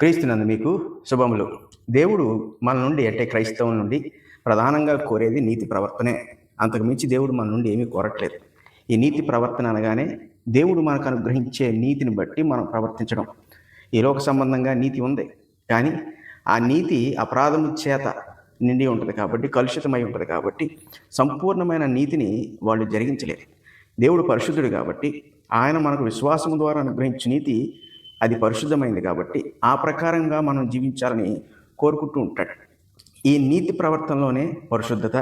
క్రీస్తునందు మీకు శుభములు. దేవుడు మన నుండి అంటే క్రైస్తవం నుండి ప్రధానంగా కోరేది నీతి ప్రవర్తనే. అంతకు మించి దేవుడు మన నుండి ఏమీ కోరట్లేదు. ఈ నీతి ప్రవర్తన అనగానే దేవుడు మనకు అనుగ్రహించే నీతిని బట్టి మనం ప్రవర్తించడం. ఈ లోక సంబంధంగా నీతి ఉంది. కానీ ఆ నీతి అపరాధము చేత నిండి ఉంటుంది కాబట్టి కలుషితమై ఉంటుంది కాబట్టి సంపూర్ణమైన నీతిని వాళ్ళు జరిగించలేరు దేవుడు పరిశుద్ధుడు కాబట్టి ఆయన మనకు విశ్వాసము ద్వారా అనుగ్రహించిన నీతి అది పరిశుద్ధమైంది కాబట్టి ఆ ప్రకారంగా మనం జీవించాలని కోరుకుంటూ ఉంటాడు. ఈ నీతి ప్రవర్తనలోనే పరిశుద్ధత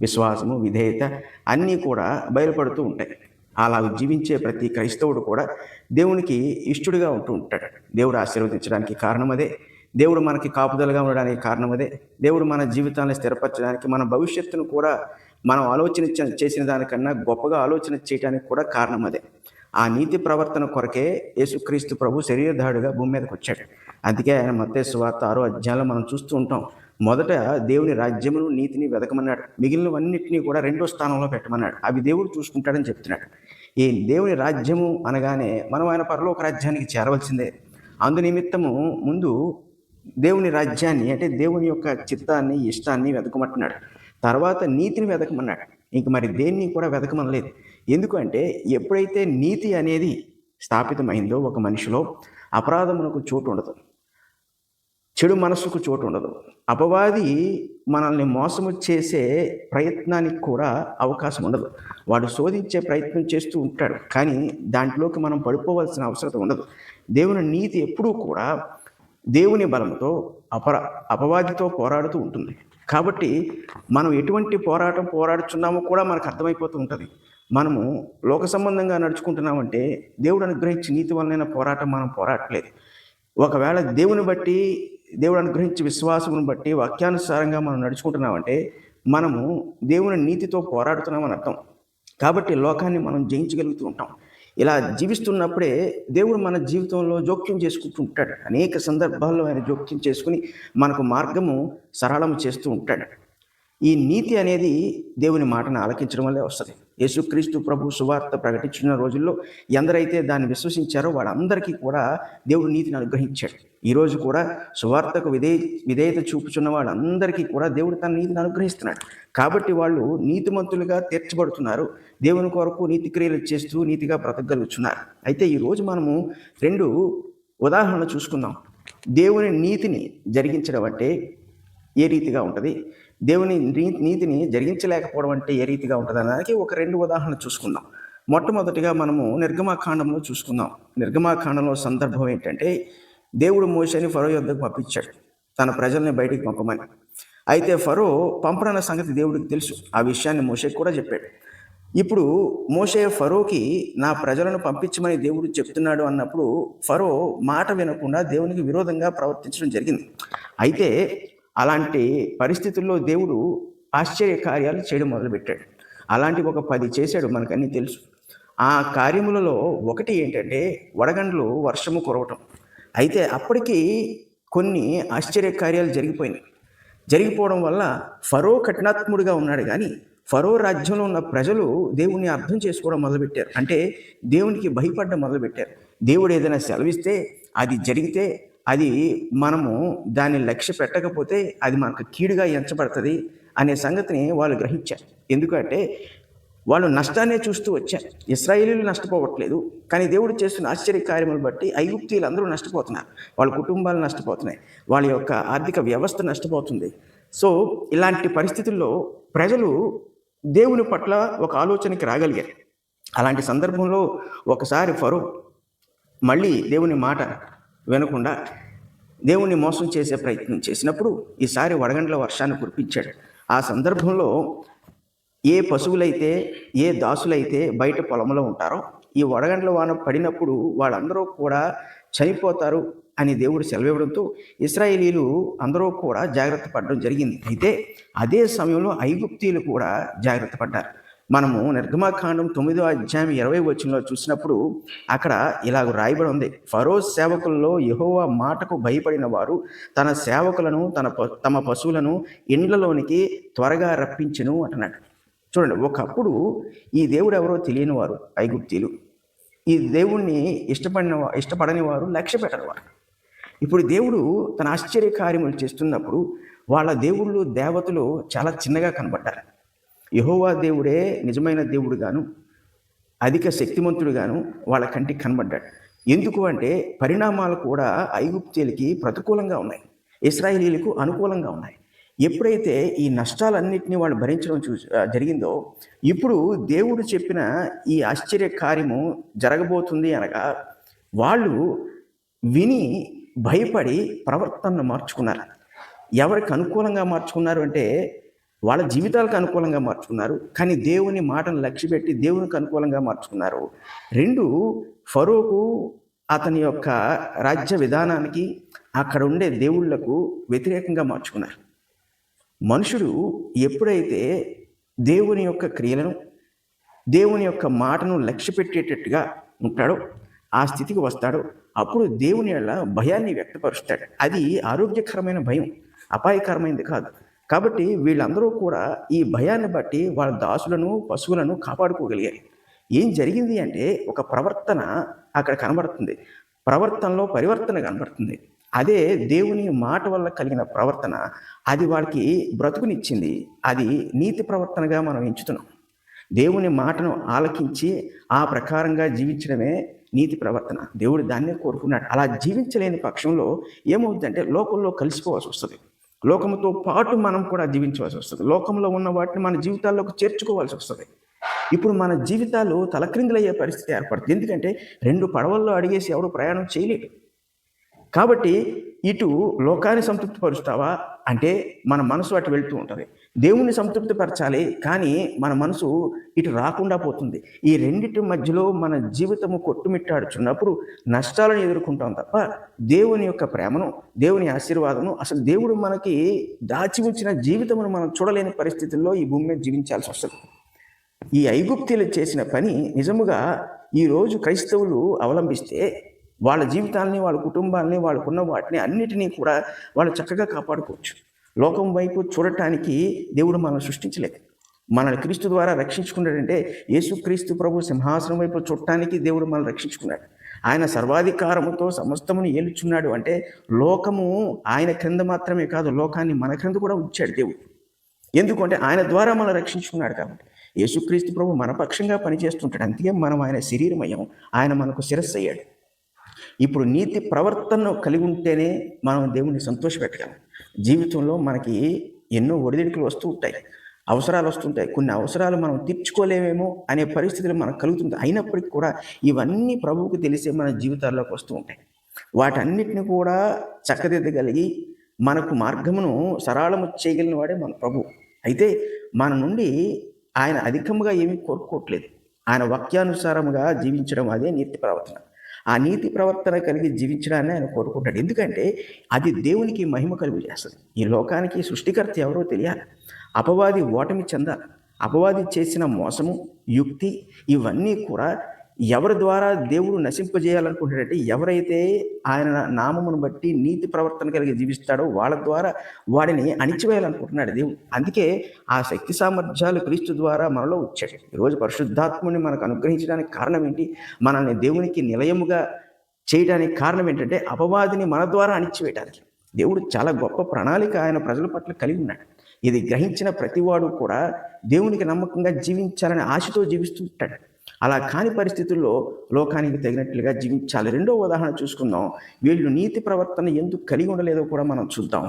విశ్వాసము విధేయత అన్నీ కూడా బయలుపడుతూ ఉంటాయి. అలా జీవించే ప్రతి క్రైస్తవుడు కూడా దేవునికి ఇష్టుడిగా ఉంటూ ఉంటాడు. దేవుడు ఆశీర్వదించడానికి కారణం అదే దేవుడు మనకి కాపుదలుగా ఉండడానికి కారణం అదే దేవుడు మన జీవితాన్ని స్థిరపరచడానికి మన భవిష్యత్తును కూడా మనం ఆలోచన చేసిన దానికన్నా గొప్పగా ఆలోచన చేయడానికి కూడా కారణం అదే ఆ నీతి ప్రవర్తన కొరకే యేసుక్రీస్తు ప్రభు శరీరధాడుగా భూమి మీదకి వచ్చాడు. అందుకే ఆయన మత్తేసు వార్త ఆరో అధ్యాయంలో మనం చూస్తూ ఉంటాం. మొదట దేవుని రాజ్యమును నీతిని వెతకమన్నాడు మిగిలినవన్నిటినీ కూడా రెండో స్థానంలో పెట్టమన్నాడు. అవి దేవుడు చూసుకుంటాడని చెప్తున్నాడు. ఈ దేవుని రాజ్యము అనగానే మనం ఆయన పరలోక రాజ్యానికి చేరవలసిందే. అందు నిమిత్తము ముందు దేవుని రాజ్యాన్ని అంటే దేవుని యొక్క చిత్తాన్ని ఇష్టాన్ని వెతకమంటున్నాడు తర్వాత నీతిని వెతకమన్నాడు ఇంక మరి దేన్ని కూడా వెతకమనలేదు ఎందుకంటే ఎప్పుడైతే నీతి అనేది స్థాపితమైందో ఒక మనిషిలో అపరాధమునకు చోటు ఉండదు. చెడు మనసుకు చోటు ఉండదు. అపవాది మనల్ని మోసము చేసే ప్రయత్నానికి కూడా అవకాశం ఉండదు. వాడు శోధించే ప్రయత్నం చేస్తూ ఉంటాడు. కానీ దాంట్లోకి మనం పడిపోవాల్సిన అవసరం ఉండదు. దేవుని నీతి ఎప్పుడూ కూడా దేవుని బలంతో అపరా అపవాదితో పోరాడుతూ ఉంటుంది. కాబట్టి మనం ఎటువంటి పోరాటం పోరాడుచున్నామో కూడా మనకు అర్థమైపోతూ ఉంటుంది. మనము లోక సంబంధంగా నడుచుకుంటున్నామంటే దేవుడు అనుగ్రహించి నీతి వలన పోరాటం మనం పోరాటలేదు. ఒకవేళ దేవుని బట్టి దేవుడు అనుగ్రహించి విశ్వాసమును బట్టి వాక్యానుసారంగా మనం నడుచుకుంటున్నామంటే మనము దేవుని నీతితో పోరాడుతున్నామని అర్థం. కాబట్టి లోకాన్ని మనం జయించగలుగుతూ ఉంటాం. ఇలా జీవిస్తున్నప్పుడే దేవుడు మన జీవితంలో జోక్యం చేసుకుంటూ ఉంటాడు. అనేక సందర్భాల్లో ఆయన జోక్యం చేసుకుని మనకు మార్గము సరళం చేస్తూ ఉంటాడు. ఈ నీతి అనేది దేవుని మాటను ఆలకించడం వల్లే వస్తుంది. యేసుక్రీస్తు ప్రభు సువార్త ప్రకటించిన రోజుల్లో ఎందరైతే దాన్ని విశ్వసించారో వాళ్ళందరికీ కూడా దేవుడు నీతిని అనుగ్రహించాడు. ఈరోజు కూడా సువార్తకు విధే విధేయత చూపుచున్న వాళ్ళందరికీ కూడా దేవుడు తన నీతిని అనుగ్రహిస్తున్నాడు. కాబట్టి వాళ్ళు నీతిమంతులుగా తీర్చబడుతున్నారు. దేవుని కొరకు నీతి క్రియలు చేస్తూ నీతిగా బ్రతకగలుగుతున్నారు అయితే ఈరోజు మనము రెండు ఉదాహరణలు చూసుకుందాం. దేవుని నీతిని జరిగించడం అంటే ఏ రీతిగా ఉంటుంది? దేవుని నీతిని జరిగించలేకపోవడం అంటే ఏ రీతిగా ఉంటుంది? ఒక రెండు ఉదాహరణ చూసుకుందాం. మొట్టమొదటిగా మనము నిర్గమాకాండంలో చూసుకుందాం. నిర్గమాకాండంలో సందర్భం ఏంటంటే దేవుడు మోసని ఫరో యొద్దకు పంపించాడు. తన ప్రజల్ని బయటికి పంపమని. అయితే ఫరో పంపడన్న సంగతి దేవుడికి తెలుసు. ఆ విషయాన్ని మోషకి కూడా చెప్పాడు. ఇప్పుడు మోషే ఫరోకి నా ప్రజలను పంపించమని దేవుడు చెప్తున్నాడు అన్నప్పుడు ఫరో మాట వినకుండా దేవునికి విరోధంగా ప్రవర్తించడం జరిగింది. అయితే అలాంటి పరిస్థితుల్లో దేవుడు ఆశ్చర్య కార్యాలు చేయడం మొదలుపెట్టాడు. అలాంటి ఒక పది చేశాడు మనకన్నీ తెలుసు. ఆ కార్యములలో ఒకటి ఏంటంటే వడగండ్లు వర్షము కురవటం. అయితే అప్పటికి కొన్ని ఆశ్చర్య కార్యాలు జరిగిపోయినాయి. జరిగిపోవడం వల్ల ఫరో కఠినాత్ముడిగా ఉన్నాడు కానీ ఫరో రాజ్యంలో ఉన్న ప్రజలు దేవుణ్ణి అర్థం చేసుకోవడం మొదలుపెట్టారు. అంటే దేవునికి భయపడడం మొదలుపెట్టారు. దేవుడు ఏదైనా సెలవిస్తే అది జరిగితే అది మనము దాన్ని లక్ష్య పెట్టకపోతే అది మనకు కీడుగా ఎంచబడుతుంది అనే సంగతిని వాళ్ళు గ్రహించారు. ఎందుకంటే వాళ్ళు నష్టాన్నే చూస్తూ వచ్చారు. ఇస్రాయేలీలు నష్టపోవట్లేదు కానీ దేవుడు చేస్తున్న ఆశ్చర్య కార్యములు బట్టి ఐగుప్తీలు అందరూ నష్టపోతున్నారు. వాళ్ళ కుటుంబాలు నష్టపోతున్నాయి. వాళ్ళ యొక్క ఆర్థిక వ్యవస్థ నష్టపోతుంది. సో ఇలాంటి పరిస్థితుల్లో ప్రజలు దేవుని పట్ల ఒక ఆలోచనకి రాగలిగారు. అలాంటి సందర్భంలో ఒకసారి ఫరో మళ్ళీ దేవుని మాట వినకుండా దేవుణ్ణి మోసం చేసే ప్రయత్నం చేసినప్పుడు ఈసారి వడగండ్ల వర్షాన్ని కురిపించాడు. ఆ సందర్భంలో ఏ పశువులైతే ఏ దాసులైతే బయట పొలంలో ఉంటారో ఈ వడగండ్ల వాన పడినప్పుడు వాళ్ళందరూ కూడా చనిపోతారు అని దేవుడు సెలవివ్వడంతో ఇస్రాయేలీలు అందరూ కూడా జాగ్రత్త పడడం జరిగింది. అయితే అదే సమయంలో ఐగుప్తీయులు కూడా జాగ్రత్త పడ్డారు. మనము నిర్గమాకాండం తొమ్మిదో అధ్యాయం ఇరవై వచ్చినలో చూసినప్పుడు అక్కడ ఇలాగ రాయబడి ఉంది. ఫరో సేవకుల్లో యహోవా మాటకు భయపడిన వారు తన సేవకులను తన ప- తమ పశువులను ఇండ్లలోనికి త్వరగా రప్పించను అంటున్నాడు. చూడండి ఒకప్పుడు ఈ దేవుడు ఎవరో తెలియని వారు ఐగుప్తీలు ఈ దేవుణ్ణి ఇష్టపడిన ఇష్టపడని వారు లక్ష్య పెట్టని వారు. ఇప్పుడు దేవుడు తన ఆశ్చర్య కార్యములు చేస్తున్నప్పుడు వాళ్ళ దేవుళ్ళు దేవతలు చాలా చిన్నగా కనబడ్డారు. యహోవా దేవుడే నిజమైన దేవుడు గాను అధిక శక్తిమంతుడుగాను వాళ్ళ కంటికి కనబడ్డాడు. ఎందుకు అంటే పరిణామాలు కూడా ఐగుప్తీలకి ప్రతికూలంగా ఉన్నాయి. ఇస్రాయేలీలకు అనుకూలంగా ఉన్నాయి. ఎప్పుడైతే ఈ నష్టాలన్నింటినీ వాళ్ళు భరించడం చూ జరిగిందో ఇప్పుడు దేవుడు చెప్పిన ఈ ఆశ్చర్య కార్యము జరగబోతుంది అనగా వాళ్ళు విని భయపడి ప్రవర్తనను మార్చుకున్నారు. ఎవరికి అనుకూలంగా మార్చుకున్నారు అంటే వాళ్ళ జీవితాలకు అనుకూలంగా మార్చుకున్నారు. కానీ దేవుని మాటను లక్ష్యపెట్టి దేవునికి అనుకూలంగా మార్చుకున్నారు. రెండు ఫరోకు అతని యొక్క రాజ్య విధానానికి అక్కడ ఉండే దేవుళ్ళకు వ్యతిరేకంగా మార్చుకున్నారు. మనుషుడు ఎప్పుడైతే దేవుని యొక్క క్రియలను దేవుని యొక్క మాటను లక్ష్య పెట్టేటట్టుగా ఉంటాడో ఆ స్థితికి వస్తాడో అప్పుడు దేవుని వల్ల భయాన్ని వ్యక్తపరుస్తాడు. అది ఆరోగ్యకరమైన భయం అపాయకరమైనది కాదు. కాబట్టి వీళ్ళందరూ కూడా ఈ భయాన్ని బట్టి వాళ్ళ దాసులను పశువులను కాపాడుకోగలిగారు. ఏం జరిగింది అంటే ఒక ప్రవర్తన అక్కడ కనబడుతుంది. ప్రవర్తనలో పరివర్తన కనబడుతుంది. అదే దేవుని మాట వల్ల కలిగిన ప్రవర్తన అది వాళ్ళకి బ్రతుకునిచ్చింది. అది నీతి ప్రవర్తనగా మనం ఎంచుతున్నాం. దేవుని మాటను ఆలకించి ఆ ప్రకారంగా జీవించడమే నీతి ప్రవర్తన. దేవుడు దాన్నే కోరుకున్నాడు. అలా జీవించలేని పక్షంలో ఏమవుతుందంటే లోకంలో కలిసిపోవాల్సి వస్తుంది. లోకముతో పాటు మనం కూడా జీవించవలసి వస్తుంది. లోకంలో ఉన్న వాటిని మన జీవితాల్లోకి చేర్చుకోవాల్సి వస్తుంది. ఇప్పుడు మన జీవితాలు తలక్రిందులయ్యే పరిస్థితి ఏర్పడుతుంది. ఎందుకంటే రెండు పడవల్లో అడిగేసి ఎవరు ప్రయాణం చేయలేడు. కాబట్టి ఇటు లోకాన్ని సంతృప్తి పరుస్తావా అంటే మన మనసు అటు వెళ్తూ ఉంటుంది. దేవుణ్ణి సంతృప్తి పరచాలి కానీ మన మనసు ఇటు రాకుండా పోతుంది. ఈ రెండింటి మధ్యలో మన జీవితము కొట్టుమిట్టాడుచున్నప్పుడు నష్టాలను ఎదుర్కొంటాం తప్ప దేవుని యొక్క ప్రేమను దేవుని ఆశీర్వాదము అసలు దేవుడు మనకి దాచి ఉంచిన జీవితమును మనం చూడలేని పరిస్థితుల్లో ఈ భూమి మీద జీవించాల్సి వస్తుంది. ఈ ఐగుప్తీలు చేసిన పని నిజముగా ఈరోజు క్రైస్తవులు అవలంబిస్తే వాళ్ళ జీవితాలని వాళ్ళ కుటుంబాలని వాళ్ళకున్న వాటిని అన్నిటినీ కూడా వాళ్ళు చక్కగా కాపాడుకోవచ్చు. లోకం వైపు చూడటానికి దేవుడు మనల్ని సృష్టించలేదు. మనల్ని క్రీస్తు ద్వారా రక్షించుకున్నాడంటే యేసుక్రీస్తు ప్రభు సింహాసనం వైపు చూడటానికి దేవుడు మనల్ని రక్షించుకున్నాడు. ఆయన సర్వాధికారముతో సమస్తమును ఏలుచున్నాడు అంటే లోకము ఆయన క్రింద మాత్రమే కాదు లోకాన్ని మన క్రింద కూడా ఉంచాడు దేవుడు. ఎందుకంటే ఆయన ద్వారా మనం రక్షించుకున్నాడు కాబట్టి. యేసుక్రీస్తు ప్రభు మన పక్షంగా పనిచేస్తుంటాడు. అందుకే మనం ఆయన శరీరమయ్యాం ఆయన మనకు శిరస్సు అయ్యాడు. ఇప్పుడు నీతి ప్రవర్తనను కలిగి ఉంటేనే మనం దేవుని సంతోషపెట్టగలం జీవితంలో మనకి ఎన్నో ఒడిదిడుకులు వస్తూ ఉంటాయి. అవసరాలు వస్తుంటాయి కొన్ని అవసరాలు మనం తీర్చుకోలేమేమో అనే పరిస్థితులు మనకు కలుగుతుంది అయినప్పటికీ కూడా ఇవన్నీ ప్రభువుకు తెలిసే మన జీవితాల్లోకి వస్తూ ఉంటాయి. వాటన్నిటిని కూడా చక్కదిద్దగలిగి మనకు మార్గమును సరళము చేయగలిగిన వాడే మన ప్రభు. అయితే మన నుండి ఆయన అధికంగా ఏమీ కోరుకోవట్లేదు. ఆయన వాక్యానుసారముగా జీవించడం అదే నీతి ప్రవర్తన. ఆ నీతి ప్రవర్తన కలిగి జీవించడాన్ని ఆయన కోరుకుంటాడు. ఎందుకంటే అది దేవునికి మహిమ కలుగు చేస్తుంది. ఈ లోకానికి సృష్టికర్త ఎవరో తెలియాలి. అపవాది ఓటమి చెందాలి. అపవాది చేసిన మోసము యుక్తి ఇవన్నీ కూడా ఎవరి ద్వారా దేవుడు నశింపజేయాలనుకుంటాడంటే ఎవరైతే ఆయన నామమును బట్టి నీతి ప్రవర్తన కలిగి జీవిస్తాడో వాళ్ళ ద్వారా వాడిని అణిచివేయాలనుకుంటున్నాడు దేవుడు. అందుకే ఆ శక్తి సామర్థ్యాలు క్రీస్తు ద్వారా మనలో వచ్చాడు ఈరోజు పరిశుద్ధాత్ముని మనకు అనుగ్రహించడానికి కారణం ఏంటి? మనల్ని దేవునికి నిలయముగా చేయడానికి కారణం ఏంటంటే అపవాదిని మన ద్వారా అణిచివేయడానికి దేవుడు చాలా గొప్ప ప్రణాళిక ఆయన ప్రజల పట్ల కలిగి ఉన్నాడు. ఇది గ్రహించిన ప్రతివాడు కూడా దేవునికి నమ్మకంగా జీవించాలని ఆశతో జీవిస్తూ ఉంటాడు. అలా కాని పరిస్థితుల్లో లోకానికి తగినట్లుగా జీవించాలి. రెండో ఉదాహరణ చూసుకుందాం. వీళ్ళు నీతి ప్రవర్తన ఎందుకు కలిగి ఉండలేదో కూడా మనం చూద్దాం.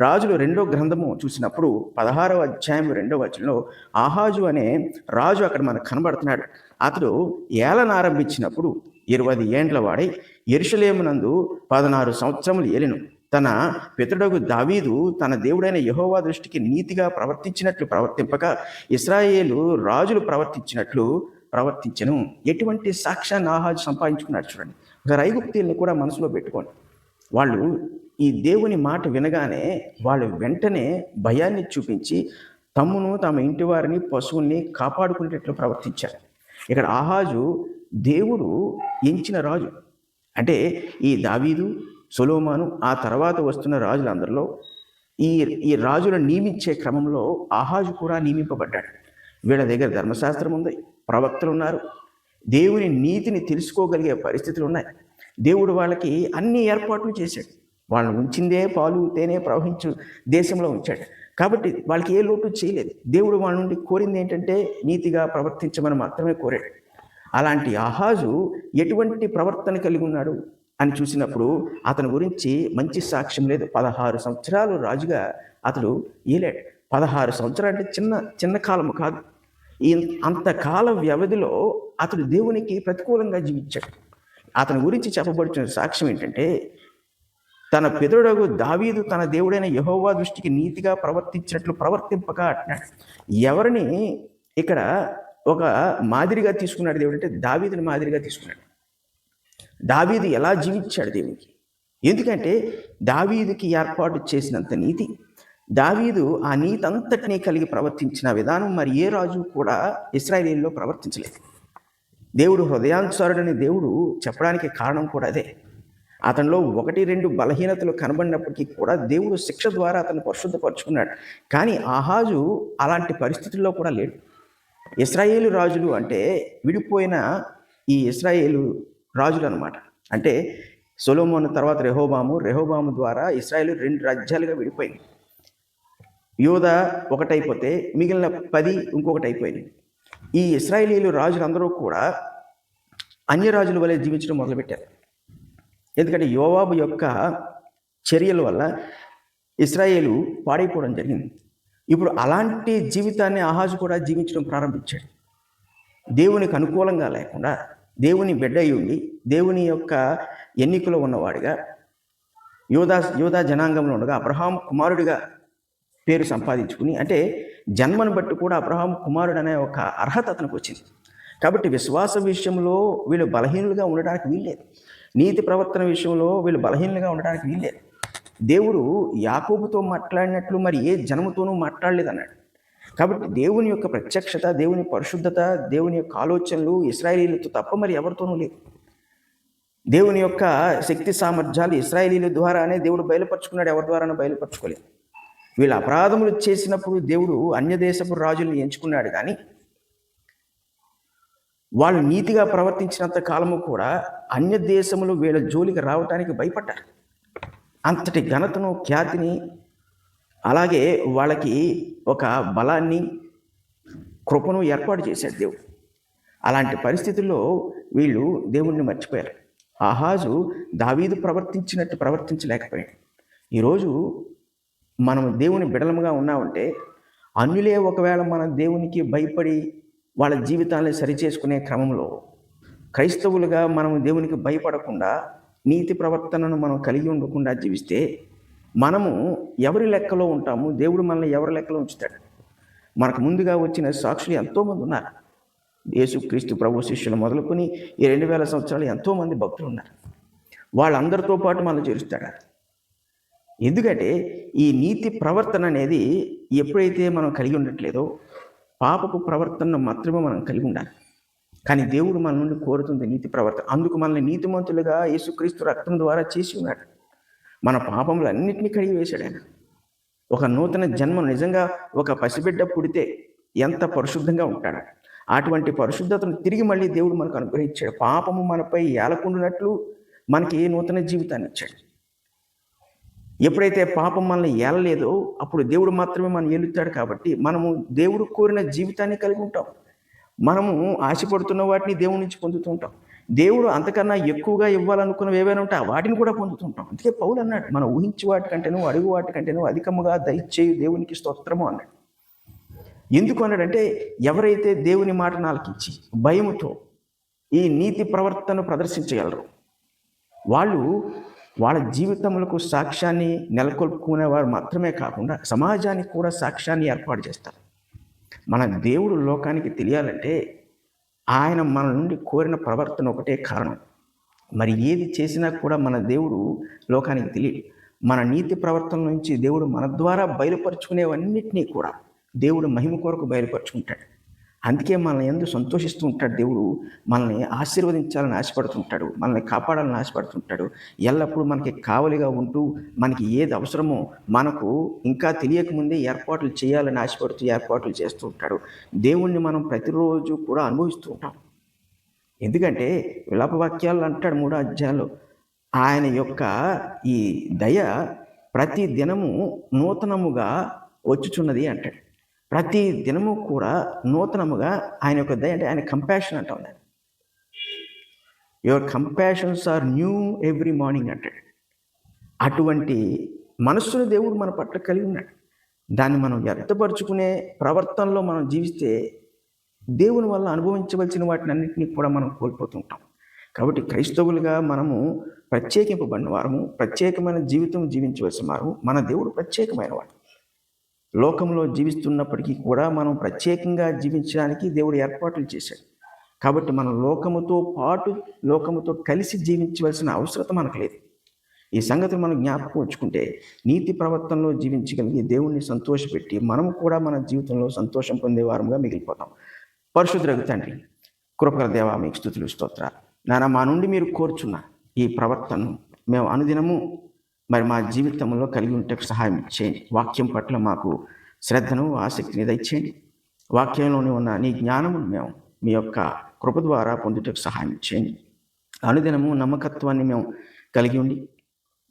రాజులు రెండో గ్రంథము చూసినప్పుడు పదహారవ అధ్యాయం రెండో వచనంలో ఆహాజు అనే రాజు అక్కడ మనకు కనబడుతున్నాడు. అతడు ఏలన ఆరంభించినప్పుడు ఇరవై ఏండ్ల వాడై ఎరుషలేమునందు పదనారు సంవత్సరములు ఏలిను. తన పితడకు దావీదు తన దేవుడైన యహోవా దృష్టికి నీతిగా ప్రవర్తించినట్లు ప్రవర్తింపక ఇస్రాయేలు రాజులు ప్రవర్తించినట్లు ప్రవర్తించను. ఎటువంటి సాక్ష్యాన్ని ఆహాజు సంపాదించుకున్నాడు చూడండి. ఒక రైగుప్తీల్ని కూడా మనసులో పెట్టుకోండి. వాళ్ళు ఈ దేవుని మాట వినగానే వాళ్ళు వెంటనే భయాన్ని చూపించి తమ్మును తమ ఇంటి వారిని పశువుల్ని కాపాడుకునేటట్లు ప్రవర్తించారు. ఇక్కడ ఆహాజు దేవుడు ఎంచిన రాజు. అంటే ఈ దావీదు సొలోమాను ఆ తర్వాత వస్తున్న రాజులందరిలో ఈ ఈ రాజులను నియమించే క్రమంలో ఆహాజు కూడా నియమింపబడ్డాడు. వీళ్ళ దగ్గర ధర్మశాస్త్రం ఉంది ప్రవక్తలు ఉన్నారు దేవుని నీతిని తెలుసుకోగలిగే పరిస్థితులు ఉన్నాయి. దేవుడు వాళ్ళకి అన్ని ఏర్పాట్లు చేశాడు. వాళ్ళని ఉంచిందే పాలు తేనె ప్రవహించు దేశంలో ఉంచాడు. కాబట్టి వాళ్ళకి ఏ లోటు చేయలేదు. దేవుడు వాళ్ళ నుండి కోరింది ఏంటంటే నీతిగా ప్రవర్తించమని మాత్రమే కోరాడు. అలాంటి ఆహాజు ఎటువంటి ప్రవర్తన కలిగి ఉన్నాడు అని చూసినప్పుడు అతని గురించి మంచి సాక్ష్యం లేదు. పదహారు సంవత్సరాలు రాజుగా అతడు ఏలాడు. పదహారు సంవత్సరాలు అంటే చిన్న చిన్న కాలము కాదు. ఈ అంతకాల వ్యవధిలో అతడు దేవునికి ప్రతికూలంగా జీవించాడు. అతని గురించి చెప్పబడుచున్న సాక్ష్యం ఏంటంటే తన పితరుడగు దావీదు తన దేవుడైన యహోవా దృష్టికి నీతిగా ప్రవర్తించినట్లు ప్రవర్తింపక అంటున్నాడు. ఎవరిని ఇక్కడ ఒక మాదిరిగా తీసుకున్నాడు దేవుడు అంటే దావీదుని మాదిరిగా తీసుకున్నాడు. దావీదు ఎలా జీవించాడు దేవునికి? ఎందుకంటే దావీదుకి ఏర్పాటు చేసినంత నీతి దావీదు ఆ నీతంతటినీ కలిగి ప్రవర్తించిన విధానం మరి ఏ రాజు కూడా ఇస్రాయేలీల్లో ప్రవర్తించలేదు. దేవుడు హృదయానుసారుడని దేవుడు చెప్పడానికి కారణం కూడా అదే. అతనిలో ఒకటి రెండు బలహీనతలు కనబడినప్పటికీ కూడా దేవుడు శిక్ష ద్వారా అతను పరిశుద్ధపరుచుకున్నాడు. కానీ ఆహాజు అలాంటి పరిస్థితుల్లో కూడా లేడు. ఇస్రాయేలు రాజులు అంటే విడిపోయిన ఈ ఇస్రాయేలు రాజులు అనమాట అంటే సొలోమోన్ తర్వాత రెహోబాము రెహోబాము ద్వారా ఇస్రాయేల్ రెండు రాజ్యాలుగా విడిపోయింది. యోధ ఒకటైపోతే మిగిలిన పది ఇంకొకటి అయిపోయింది ఈ ఇస్రాయేలీలు రాజులందరూ కూడా అన్య రాజుల వలె జీవించడం మొదలుపెట్టారు. ఎందుకంటే యోవాబు యొక్క చర్యల వల్ల ఇస్రాయేలు పాడైపోవడం జరిగింది. ఇప్పుడు అలాంటి జీవితాన్ని ఆహాజు కూడా జీవించడం ప్రారంభించాడు. దేవునికి అనుకూలంగా లేకుండా దేవుని బిడ్డ అయి ఉండి దేవుని యొక్క ఎన్నికలో ఉన్నవాడిగా యోధా యోధా జనాంగంలో ఉండగా అబ్రహాం కుమారుడిగా పేరు సంపాదించుకుని అంటే జన్మను బట్టి కూడా అబ్రహాం కుమారుడు అనే ఒక అర్హత అతనికి వచ్చింది. కాబట్టి విశ్వాస విషయంలో వీళ్ళు బలహీనులుగా ఉండడానికి వీల్లేదు. నీతి ప్రవర్తన విషయంలో వీళ్ళు బలహీనులుగా ఉండడానికి వీల్లేదు. దేవుడు యాకోబుతో మాట్లాడినట్లు మరి ఏ జన్మతోనూ మాట్లాడలేదు అన్నాడు కాబట్టి దేవుని యొక్క ప్రత్యక్షత దేవుని పరిశుద్ధత దేవుని యొక్క ఆలోచనలు ఇస్రాయేలీలతో తప్ప మరి ఎవరితోనూ లేదు దేవుని యొక్క శక్తి సామర్థ్యాలు ఇస్రాయేలీల ద్వారానే దేవుడు బయలుపరుచుకున్నాడు. ఎవరి ద్వారానూ బయలుపరచుకోలేదు. వీళ్ళు అపరాధములు చేసినప్పుడు దేవుడు అన్యదేశపు రాజుల్ని ఎంచుకున్నాడు కానీ వాళ్ళు నీతిగా ప్రవర్తించినంత కాలము కూడా అన్య దేశములు వీళ్ళ జోలికి రావటానికి భయపడ్డారు. అంతటి ఘనతను ఖ్యాతిని అలాగే వాళ్ళకి ఒక బలాన్ని కృపను ఏర్పాటు చేశాడు దేవుడు. అలాంటి పరిస్థితుల్లో వీళ్ళు దేవుణ్ణి మర్చిపోయారు. ఆహాజు దావీదు ప్రవర్తించినట్టు ప్రవర్తించలేకపోయాడు. ఈరోజు మనం దేవుని బిడలముగా ఉన్నామంటే అన్యులే ఒకవేళ మన దేవునికి భయపడి వాళ్ళ జీవితాన్ని సరిచేసుకునే క్రమంలో క్రైస్తవులుగా మనం దేవునికి భయపడకుండా నీతి ప్రవర్తనను మనం కలిగి ఉండకుండా జీవిస్తే మనము ఎవరి లెక్కలో ఉంటాము? దేవుడు మనల్ని ఎవరి లెక్కలో ఉంచుతాడు? మనకు ముందుగా వచ్చిన సాక్షులు ఎంతోమంది ఉన్నారు. యేసుక్రీస్తు ప్రభు శిష్యులు మొదలుకొని ఈ రెండు వేల సంవత్సరాలు ఎంతోమంది భక్తులు ఉన్నారు. వాళ్ళందరితో పాటు మనం చేరుస్తాడు? ఎందుకంటే ఈ నీతి ప్రవర్తన అనేది ఎప్పుడైతే మనం కలిగి ఉండట్లేదో పాపపు ప్రవర్తనను మాత్రమే మనం కలిగి ఉండాలి. కానీ దేవుడు మన నుండి కోరుతుంది నీతి ప్రవర్తన. అందుకు మనల్ని నీతిమంతులుగా యేసుక్రీస్తు రక్తం ద్వారా చేసి ఉన్నాడు. మన పాపములన్నింటినీ కడిగి వేశాడు ఆయన. ఒక నూతన జన్మ నిజంగా ఒక పసిబిడ్డ పుడితే ఎంత పరిశుద్ధంగా ఉంటాడు. అటువంటి పరిశుద్ధతను తిరిగి మళ్ళీ దేవుడు మనకు అనుగ్రహించాడు. పాపము మనపై ఏలకుండునట్లు మనకి ఏ నూతన జీవితాన్ని ఇచ్చాడు. ఎప్పుడైతే పాపం మనల్ని ఏలలేదో అప్పుడు దేవుడు మాత్రమే మనం ఏలుతాడు కాబట్టి మనము దేవుడు కోరిన జీవితాన్ని కలిగి ఉంటాం. మనము ఆశపడుతున్న వాటిని దేవుడి నుంచి పొందుతుంటాం దేవుడు అంతకన్నా ఎక్కువగా ఇవ్వాలనుకున్నవి ఏవైనా ఉంటే వాటిని కూడా పొందుతుంటాం అందుకే పౌలు అన్నాడు మనం ఊహించి వాటికంటేనూ అడుగు వాటికంటేను అధికముగా దయచేయు దేవునికి స్తోత్రము అన్నాడు. ఎందుకు అన్నాడంటే ఎవరైతే దేవుని మాటను ఆలకించి భయముతో ఈ నీతి ప్రవర్తన ప్రదర్శించగలరు వాళ్ళు వాళ్ళ జీవితములకు సాక్ష్యాన్ని నెలకొల్పుకునేవారు మాత్రమే కాకుండా సమాజానికి కూడా సాక్ష్యాన్ని ఏర్పాటు చేస్తారు. మన దేవుడు లోకానికి తెలియాలంటే ఆయన మన నుండి కోరిన ప్రవర్తన ఒకటే కారణం. మరి ఏది చేసినా కూడా మన దేవుడు లోకానికి తెలియదు మన నీతి ప్రవర్తన నుంచి దేవుడు మన ద్వారా బయలుపరుచుకునేవన్నిటినీ కూడా దేవుడు మహిమ కొరకు బయలుపరుచుకుంటాడు. అందుకే మనల్ని ఎందుకు సంతోషిస్తూ ఉంటాడు దేవుడు. మనల్ని ఆశీర్వదించాలని ఆశపడుతుంటాడు. మనల్ని కాపాడాలని ఆశపడుతుంటాడు. ఎల్లప్పుడూ మనకి కావలిగా ఉంటూ మనకి ఏది అవసరమో మనకు ఇంకా తెలియకముందే ఏర్పాట్లు చేయాలని ఆశపడుతూ ఏర్పాట్లు చేస్తూ ఉంటాడు. దేవుణ్ణి మనం ప్రతిరోజు కూడా అనుభవిస్తూ ఉంటాం. ఎందుకంటే విలాప వాక్యాలు అంటాడు మూడో అధ్యాయంలో ఆయన యొక్క ఈ దయ ప్రతి దినము నూతనముగా వచ్చుచున్నది అంటాడు. ప్రతి దినము కూడా నూతనముగా ఆయన యొక్క దయ అంటే ఆయన కంపాషన్ అంటాం దాన్ని your compassions are new every morning అంటాడు. అటువంటి మనస్సును దేవుడు మన పట్ల కలిగి ఉన్నాడు. దాన్ని మనం వ్యర్థపరుచుకునే ప్రవర్తనలో మనం జీవిస్తే దేవుని వల్ల అనుభవించవలసిన వాటిని అన్నింటినీ కూడా మనం కోల్పోతుంటాం కాబట్టి క్రైస్తవులుగా మనము ప్రత్యేకింపబడిన వారము ప్రత్యేకమైన జీవితం జీవించవలసిన వారు మన దేవుడు ప్రత్యేకమైన వాడు లోకంలో జీవిస్తున్నప్పటికీ కూడా మనం ప్రత్యేకంగా జీవించడానికి దేవుడు ఏర్పాట్లు చేశాడు. కాబట్టి మనం లోకముతో పాటు లోకముతో కలిసి జీవించవలసిన అవసరత మనకు లేదు. ఈ సంగతి మనం జ్ఞాపకం ఉంచుకుంటే నీతి ప్రవర్తనలో జీవించగలిగి దేవుణ్ణి సంతోషపెట్టి మనం కూడా మన జీవితంలో సంతోషం పొందే వారంగా మిగిలిపోతాం. పరిశుద్ధులకు తండ్రి కృపగల దేవా మీకు స్థుతులు స్తోత్ర నానా మా నుండి మీరు కోరుచున్న ఈ ప్రవర్తనను మేము అనుదినము మరి మా జీవితంలో కలిగి ఉంటే సహాయం చేయండి వాక్యం పట్ల మాకు శ్రద్ధను ఆసక్తిని దయచేయండి. వాక్యంలోనే ఉన్న నీ జ్ఞానము మేము మీ యొక్క కృప ద్వారా పొందుటకు సహాయం చేయండి అనుదినము నమ్మకత్వాన్ని మేము కలిగి ఉండి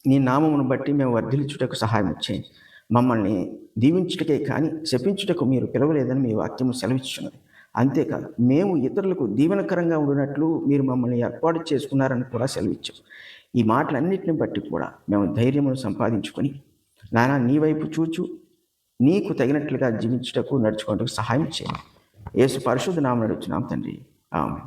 నీ నామమును బట్టి మేము వర్ధిల్చుటకు సహాయం చేయండి మమ్మల్ని దీవించుటకే కానీ శపించుటకు మీరు పిలవలేదని మీ వాక్యము సెలవిస్తున్నది అంతేకాదు మేము ఇతరులకు దీవెనకరంగా ఉండినట్లు మీరు మమ్మల్ని ఏర్పాటు చేసుకున్నారని కూడా సెలవిచ్చాం. ఈ మాటలన్నిటిని బట్టి కూడా మేము ధైర్యమును సంపాదించుకొని నానా నీ వైపు చూచు నీకు తగినట్లుగా జీవించుటకు నడుచుకోవటకు సహాయం చేయండి. యేసు పరిశుద్ధ నామం నడుచున్నాం తండ్రి. ఆమె